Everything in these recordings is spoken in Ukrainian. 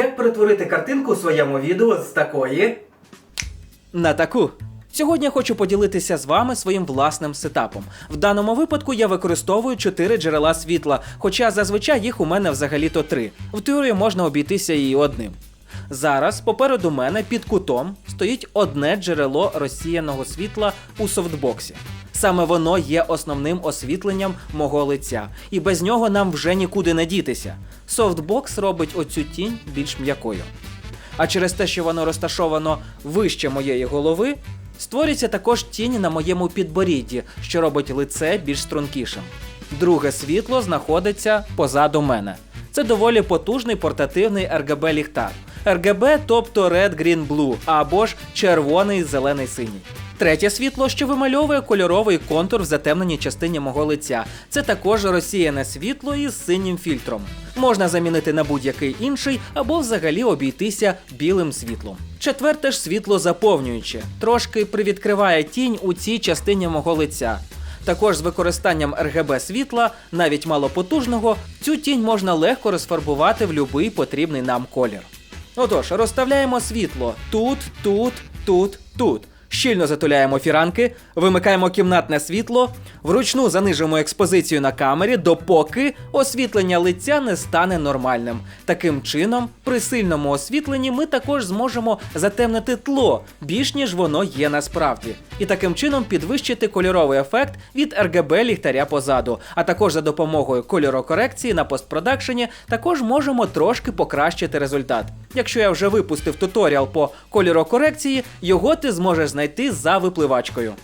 Як перетворити картинку у своєму відео з такої на таку? Сьогодні я хочу поділитися з вами своїм власним сетапом. В даному випадку я використовую 4 джерела світла, хоча зазвичай їх у мене взагалі-то 3. В теорії можна обійтися і одним. Зараз попереду мене під кутом стоїть одне джерело розсіяного світла у софтбоксі. Саме воно є основним освітленням мого лиця, і без нього нам вже нікуди не дітися. Софтбокс робить оцю тінь більш м'якою. А через те, що воно розташовано вище моєї голови, створюється також тінь на моєму підборідді, що робить лице більш стрункішим. Друге світло знаходиться позаду мене. Це доволі потужний портативний RGB ліхтар. RGB, тобто Red Green Blue, або ж червоний, зелений, синій. Третє світло, що вимальовує кольоровий контур в затемненій частині мого лиця. Це також розсіяне світло із синім фільтром. Можна замінити на будь-який інший або взагалі обійтися білим світлом. Четверте ж світло заповнююче, трошки привідкриває тінь у цій частині мого лиця. Також з використанням RGB світла, навіть малопотужного, цю тінь можна легко розфарбувати в будь-який потрібний нам колір. Отож, розставляємо світло тут, тут, тут, тут. Щільно затуляємо фіранки, вимикаємо кімнатне світло, вручну занижуємо експозицію на камері, допоки освітлення лиця не стане нормальним. Таким чином, при сильному освітленні ми також зможемо затемнити тло більш ніж воно є насправді, і таким чином підвищити кольоровий ефект від RGB ліхтаря позаду. А також за допомогою кольорокорекції на постпродакшені також можемо трошки покращити результат. Якщо я вже випустив туторіал по кольорокорекції, його ти зможеш знайти за випливачкою.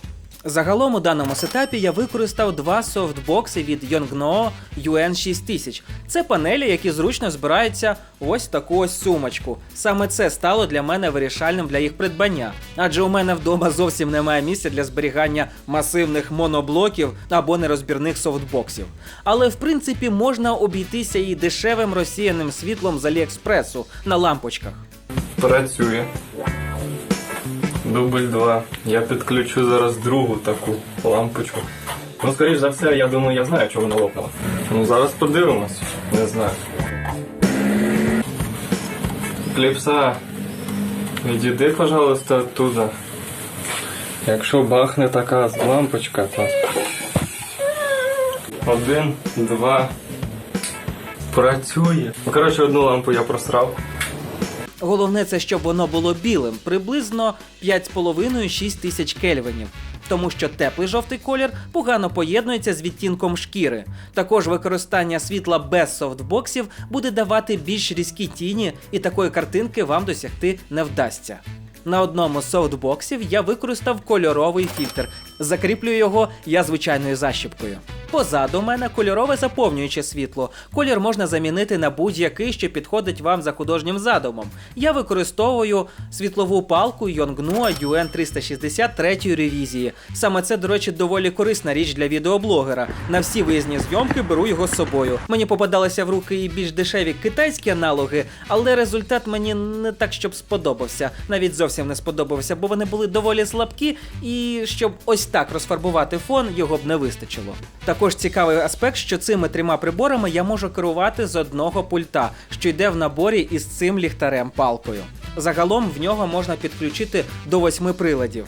Загалом у даному сетапі я використав два софтбокси від Yongnuo UN6000. Це панелі, які зручно збираються ось таку ось сумочку. Саме це стало для мене вирішальним для їх придбання. Адже у мене вдома зовсім немає місця для зберігання масивних моноблоків або нерозбірних софтбоксів. Але в принципі можна обійтися і дешевим розсіяним світлом з Аліекспресу на лампочках. Працює. Дубль 2. Я підключу зараз другу таку лампочку. Ну, скоріш за все, я думаю, я знаю, чого вона лопнула. Ну, зараз подивимось. Не знаю. Кліпса, відійди, пожалуйста, оттуда. Якщо бахне така лампочка, то. Один, два. Працює. Ну, коротше, одну лампу я просрав. Головне це, щоб воно було білим, приблизно 5,5-6 тисяч кельвинів. Тому що теплий жовтий колір погано поєднується з відтінком шкіри. Також використання світла без софтбоксів буде давати більш різкі тіні, і такої картинки вам досягти не вдасться. На одному з софтбоксів я використав кольоровий фільтр. Закріплюю його я звичайною защіпкою. Позаду мене кольорове заповнююче світло. Колір можна замінити на будь-який, що підходить вам за художнім задумом. Я використовую світлову палку Yongnuo UN 360 третьої ревізії. Саме це, до речі, доволі корисна річ для відеоблогера. На всі виїзні зйомки беру його з собою. Мені попадалися в руки і більш дешеві китайські аналоги, але результат мені не так, щоб сподобався. Навіть зовсім не сподобався, бо вони були доволі слабкі, і щоб ось так розфарбувати фон, його б не вистачило. Також цікавий аспект, що цими трьома приборами я можу керувати з одного пульта, що йде в наборі із цим ліхтарем палкою. Загалом в нього можна підключити до восьми приладів.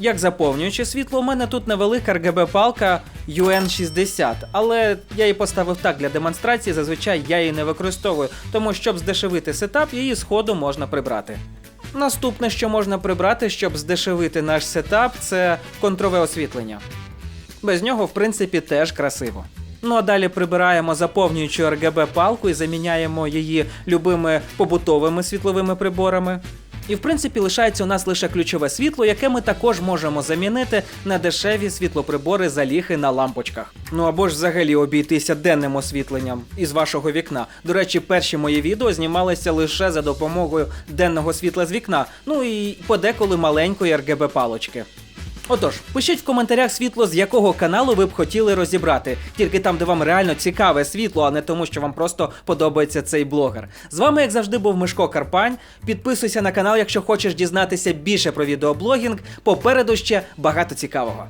Як заповнююче світло, у мене тут невелика RGB палка UN60, але я її поставив так для демонстрації. Зазвичай я її не використовую, тому щоб здешевити сетап, її сходу можна прибрати. Наступне, що можна прибрати, щоб здешевити наш сетап, це контрове освітлення. Без нього, в принципі, теж красиво. Ну а далі прибираємо заповнюючу RGB палку і заміняємо її любими побутовими світловими приборами. І в принципі лишається у нас лише ключове світло, яке ми також можемо замінити на дешеві світлоприбори заліхи на лампочках. Ну або ж взагалі обійтися денним освітленням із вашого вікна. До речі, перші мої відео знімалися лише за допомогою денного світла з вікна, ну і подеколи маленької RGB палочки. Отож, пишіть в коментарях світло, з якого каналу ви б хотіли розібрати, тільки там, де вам реально цікаве світло, а не тому, що вам просто подобається цей блогер. З вами, як завжди, був Мишко Карпань. Підписуйся на канал, якщо хочеш дізнатися більше про відеоблогінг. Попереду ще багато цікавого.